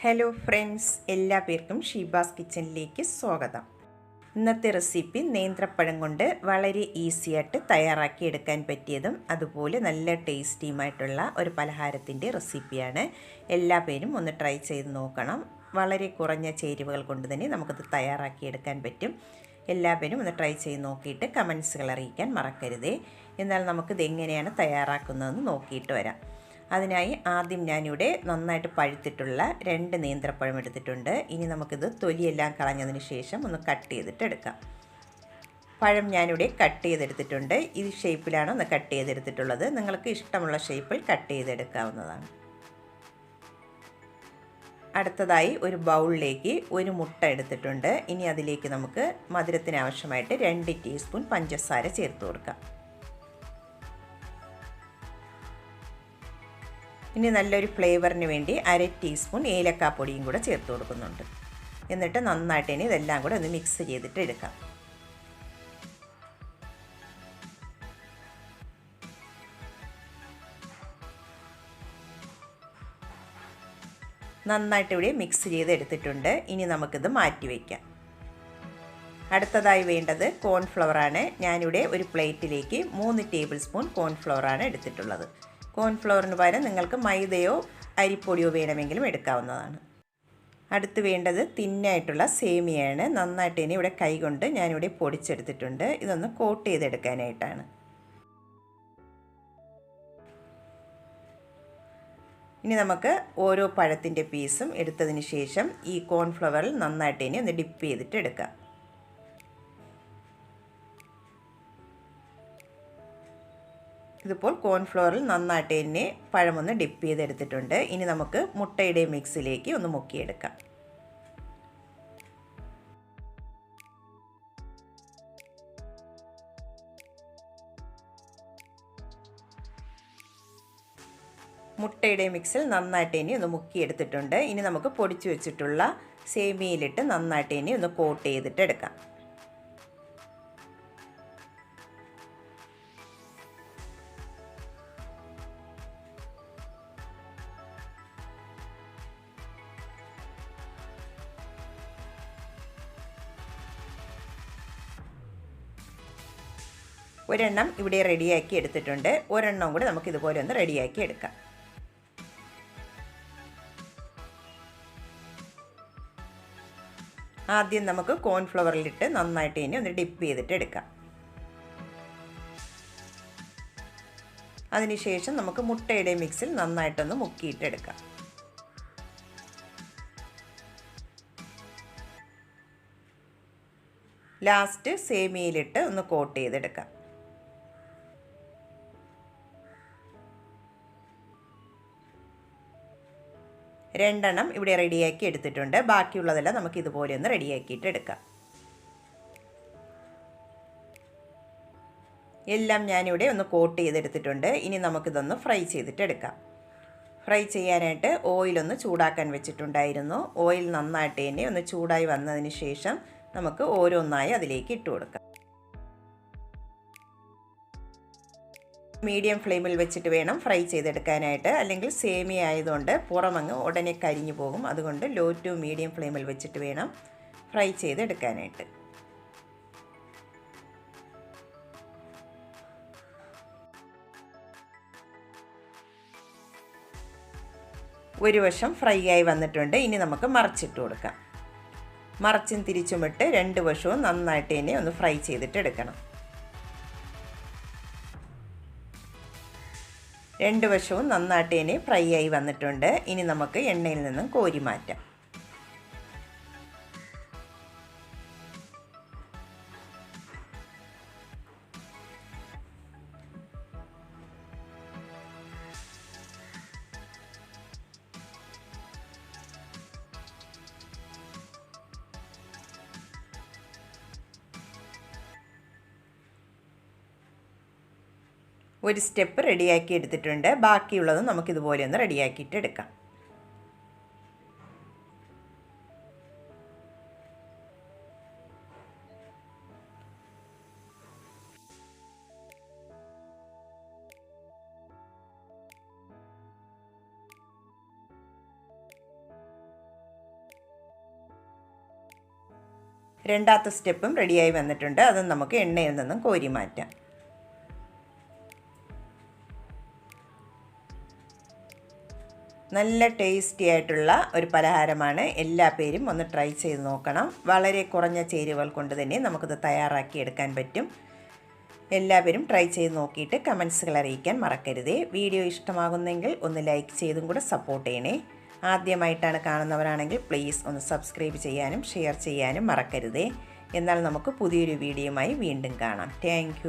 Hello friends എല്ലാ പേർക്കും ഷീബാസ് കിച്ചണിലേക്ക് സ്വാഗതം. ഇന്നത്തെ റെസിപ്പി നേന്ത്രപ്പഴം കൊണ്ട് വളരെ ഈസിയായിട്ട് തയ്യാറാക്കി എടുക്കാൻ പറ്റിയതും അതുപോലെ നല്ല ടേസ്റ്റിയുമായിട്ടുള്ള ഒരു പലഹാരത്തിന്റെ റെസിപ്പിയാണ്. എല്ലാ പേരും ഒന്ന് ട്രൈ ചെയ്ത് നോക്കണം. വളരെ കുറഞ്ഞ ചേരുവകൾ കൊണ്ട് തന്നെ നമുക്കത് തയ്യാറാക്കി എടുക്കാൻ പറ്റും. എല്ലാ പേരും ഒന്ന് ട്രൈ ചെയ്ത് നോക്കിയിട്ട് കമൻസുകൾ അറിയിക്കാൻ മറക്കരുതേ. എന്നാൽ നമുക്കിത് എങ്ങനെയാണ് തയ്യാറാക്കുന്നതെന്ന് നോക്കിയിട്ട് വരാം. അതിനായി ആദ്യം ഞാനിവിടെ നന്നായിട്ട് പഴുത്തിട്ടുള്ള രണ്ട് നേന്ത്രപ്പഴം എടുത്തിട്ടുണ്ട്. ഇനി നമുക്കിത് തൊലിയെല്ലാം കളഞ്ഞതിന് ശേഷം ഒന്ന് കട്ട് ചെയ്തിട്ട് എടുക്കാം. പഴം ഞാനിവിടെ കട്ട് ചെയ്തെടുത്തിട്ടുണ്ട്. ഈ ഷേപ്പിലാണ് ഒന്ന് കട്ട് ചെയ്തെടുത്തിട്ടുള്ളത്. നിങ്ങൾക്ക് ഇഷ്ടമുള്ള ഷേപ്പിൽ കട്ട് ചെയ്തെടുക്കാവുന്നതാണ്. അടുത്തതായി ഒരു ബൗളിലേക്ക് ഒരു മുട്ട എടുത്തിട്ടുണ്ട്. ഇനി അതിലേക്ക് നമുക്ക് മധുരത്തിന് ആവശ്യമായിട്ട് രണ്ട് ടീസ്പൂൺ പഞ്ചസാര ചേർത്ത് കൊടുക്കാം. ഇനി നല്ലൊരു ഫ്ലേവറിന് വേണ്ടി അര ടീസ്പൂൺ ഏലക്കാപ്പൊടിയും കൂടെ ചേർത്ത് കൊടുക്കുന്നുണ്ട്. എന്നിട്ട് നന്നായിട്ട് ഇനി ഇതെല്ലാം കൂടെ ഒന്ന് മിക്സ് ചെയ്തിട്ട് എടുക്കാം. നന്നായിട്ട് ഇവിടെ മിക്സ് ചെയ്ത് എടുത്തിട്ടുണ്ട് ഇനി നമുക്കിത് മാറ്റി വയ്ക്കാം അടുത്തതായി വേണ്ടത് കോൺഫ്ലവറാണ് ഞാനിവിടെ ഒരു പ്ലേറ്റിലേക്ക് മൂന്ന് ടേബിൾ സ്പൂൺ കോൺഫ്ലവറാണ് എടുത്തിട്ടുള്ളത്. കോൺഫ്ലവറിന് പകരം നിങ്ങൾക്ക് മൈദയോ അരിപ്പൊടിയോ വേണമെങ്കിലും എടുക്കാവുന്നതാണ്. അടുത്ത് വേണ്ടത് തിന്നായിട്ടുള്ള സേമിയയാണ്. നന്നായിട്ട് ഇനി ഇവിടെ കൈകൊണ്ട് ഞാനിവിടെ പൊടിച്ചെടുത്തിട്ടുണ്ട്. ഇതൊന്ന് കോട്ട് ചെയ്തെടുക്കാനായിട്ടാണ്. ഇനി നമുക്ക് ഓരോ പഴത്തിന്റെ പീസും എടുത്തതിന് ശേഷം ഈ കോൺഫ്ലവറിൽ നന്നായിട്ട് ഇനി ഒന്ന് ഡിപ്പ് ചെയ്തിട്ട് എടുക്കാം. ഇതിപ്പോൾ കോൺഫ്ലോറിൽ നന്നായിട്ട് തന്നെ പഴമൊന്ന് ഡിപ്പ് ചെയ്തെടുത്തിട്ടുണ്ട്. ഇനി നമുക്ക് മുട്ടയുടെ മിക്സിലേക്ക് ഒന്ന് മുക്കിയെടുക്കാം. മുട്ടയുടെ മിക്സിൽ നന്നായിട്ട് ഇനി ഒന്ന് മുക്കിയെടുത്തിട്ടുണ്ട്. ഇനി നമുക്ക് പൊടിച്ചു വെച്ചിട്ടുള്ള സേമിയയിലിട്ട് നന്നായിട്ട് ഇനി ഒന്ന് കോട്ട് ചെയ്തിട്ട് എടുക്കാം ഒരെണ്ണം ഇവിടെ റെഡിയാക്കി എടുത്തിട്ടുണ്ട്. ഒരെണ്ണം കൂടി നമുക്ക് ഇതുപോലെ ഒന്ന് റെഡിയാക്കി എടുക്കാം. ആദ്യം നമുക്ക് കോൺഫ്ലവറിലിട്ട് നന്നായിട്ട് ഇനി ഒന്ന് ഡിപ്പ് ചെയ്തിട്ട് എടുക്കാം. അതിനുശേഷം നമുക്ക് മുട്ടയുടെ മിക്സിൽ നന്നായിട്ടൊന്ന് മുക്കിയിട്ടെടുക്കാം ലാസ്റ്റ് സേമിയയിലിട്ട് ഒന്ന് കോട്ട് ചെയ്തെടുക്കാം. രണ്ടെണ്ണം ഇവിടെ റെഡിയാക്കി എടുത്തിട്ടുണ്ട്. ബാക്കിയുള്ളതെല്ലാം നമുക്ക് ഇതുപോലെ ഒന്ന് റെഡിയാക്കിയിട്ട് എടുക്കാം. എല്ലാം ഞാനിവിടെ ഒന്ന് കോട്ട് ചെയ്തെടുത്തിട്ടുണ്ട്. ഇനി നമുക്കിതൊന്ന് ഫ്രൈ ചെയ്തിട്ട് എടുക്കാം. ഫ്രൈ ചെയ്യാനായിട്ട് ഓയിലൊന്ന് ചൂടാക്കാൻ വെച്ചിട്ടുണ്ടായിരുന്നു. ഓയിൽ നന്നായിട്ട് തന്നെ ഒന്ന് ചൂടായി വന്നതിന് ശേഷം നമുക്ക് ഓരോന്നായി അതിലേക്ക് ഇട്ട് കൊടുക്കാം. മീഡിയം ഫ്ലെയിമിൽ വെച്ചിട്ട് വേണം ഫ്രൈ ചെയ്തെടുക്കാനായിട്ട്. അല്ലെങ്കിൽ സേമി ആയതുകൊണ്ട് പുറമങ്ങ് ഉടനെ കരിഞ്ഞു പോകും. അതുകൊണ്ട് ലോ ടു മീഡിയം ഫ്ലെയിമിൽ വെച്ചിട്ട് വേണം ഫ്രൈ ചെയ്തെടുക്കാനായിട്ട്. ഒരു വശം ഫ്രൈ ആയി വന്നിട്ടുണ്ട്. ഇനി നമുക്ക് മറച്ചിട്ട് കൊടുക്കാം. മറച്ചും തിരിച്ചുമിട്ട് രണ്ട് വശവും നന്നായിട്ട് തന്നെ ഒന്ന് ഫ്രൈ ചെയ്തിട്ട് എടുക്കണം. രണ്ട് വശവും നന്നായിട്ട് ഇനി ഫ്രൈ ആയി വന്നിട്ടുണ്ട്. ഇനി നമുക്ക് എണ്ണയിൽ നിന്നും കോരി മാറ്റാം. ഒരു സ്റ്റെപ്പ് റെഡിയാക്കി എടുത്തിട്ടുണ്ട്. ബാക്കിയുള്ളതും നമുക്കിതുപോലെ ഒന്ന് റെഡിയാക്കിയിട്ട് എടുക്കാം. രണ്ടാമത്തെ സ്റ്റെപ്പും റെഡിയായി വന്നിട്ടുണ്ട്. അതും നമുക്ക് എണ്ണയിൽ നിന്നും കോരി മാറ്റാം. നല്ല ടേസ്റ്റി ആയിട്ടുള്ള ഒരു പലഹാരമാണ്. എല്ലാ പേരും ഒന്ന് ട്രൈ ചെയ്ത് നോക്കണം. വളരെ കുറഞ്ഞ ചേരുവകൾ കൊണ്ട് തന്നെ നമുക്കിത് തയ്യാറാക്കി എടുക്കാൻ പറ്റും. എല്ലാവരും ട്രൈ ചെയ്ത് നോക്കിയിട്ട് കമൻസുകൾ അറിയിക്കാൻ മറക്കരുതേ. വീഡിയോ ഇഷ്ടമാകുന്നെങ്കിൽ ഒന്ന് ലൈക്ക് ചെയ്തും കൂടെ സപ്പോർട്ട് ചെയ്യണേ. ആദ്യമായിട്ടാണ് കാണുന്നവരാണെങ്കിൽ പ്ലീസ് ഒന്ന് സബ്സ്ക്രൈബ് ചെയ്യാനും ഷെയർ ചെയ്യാനും മറക്കരുതേ. എന്നാൽ നമുക്ക് പുതിയൊരു വീഡിയോയുമായി വീണ്ടും കാണാം. താങ്ക്